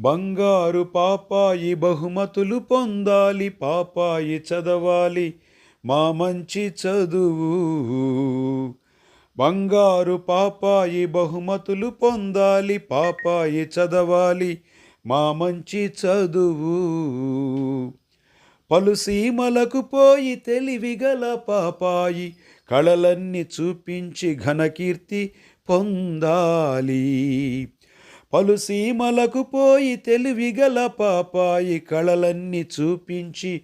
బంగారు పాపాయి బహుమతులు పొందాలి పాపాయి చదవాలి మా మంచి చదువు. బంగారు పాపాయి బహుమతులు పొందాలి పాపాయి చదవాలి మా మంచి చదువు. పలు సీమలకు పోయి తెలివిగల పాపాయి కళలన్నీ చూపించి ఘనకీర్తి పొందాలి. పలు సీమలకు పోయి తెలివిగల పాపాయి కళలన్నీ చూపించి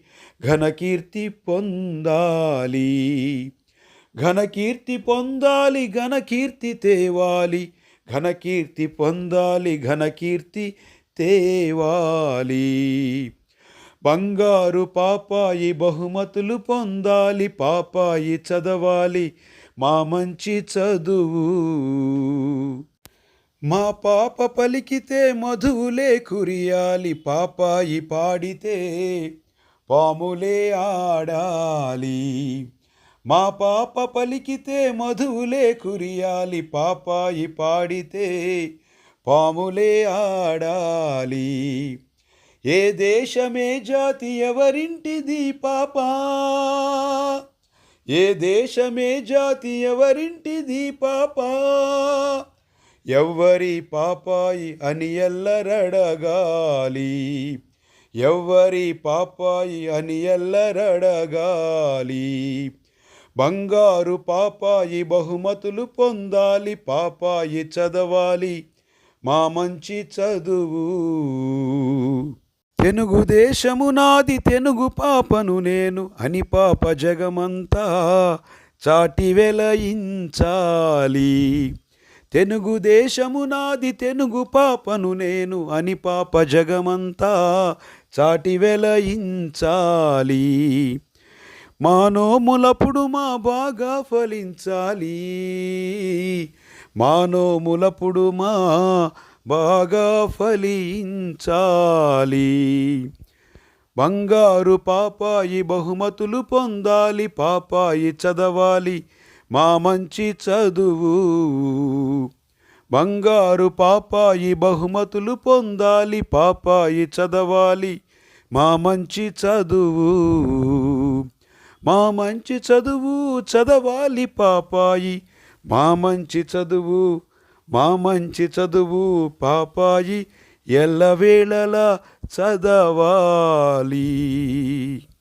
ఘనకీర్తి పొందాలి. ఘనకీర్తి పొందాలి ఘనకీర్తి తేవాలి. ఘనకీర్తి పొందాలి ఘనకీర్తి తేవాలి. బంగారు పాపాయి బహుమతులు పొందాలి పాపాయి చదవాలి మా మంచి చదువు. మా పాప పలికితే మధువులే కురియాలి పాపాయి పాడితే పాములే ఆడాలి. మా పాప పలికితే మధువులే కురియాలి పాపాయి పాడితే పాములే ఆడాలి. ఏ దేశమే జాతి ఎవరింటిది పాపా? ఏ దేశమే జాతి ఎవరింటిది పాపా? ఎవ్వరి పాపాయి అని ఎల్లరడగాలి. ఎవ్వరి పాపాయి అని ఎల్లరడగాలి. బంగారు పాపాయి బహుమతులు పొందాలి పాపాయి చదవాలి మా మంచి చదువు. తెలుగు దేశము నాది తెనుగు పాపను నేను అని పాప జగమంతా చాటి వెలయించాలి. తెలుగు దేశమునాది తెనుగు పాపను నేను అని పాప జగమంతా చాటి వెలయించాలి. మానోములప్పుడు మా బాగా ఫలించాలి. మానోములప్పుడు మా బాగా ఫలించాలి. బంగారు పాపాయి బహుమతులు పొందాలి పాపాయి చదవాలి. మా మంచి చదువు. బంగారు పాపాయి బహుమతులు పొందాలి పాపాయి చదవాలి. మా మంచి చదువు. మా మంచి చదువు చదవాలి పాపాయి. మా మంచి చదువు మా మంచి చదువు పాపాయి. ఎల్లవేళలా చదవాలి.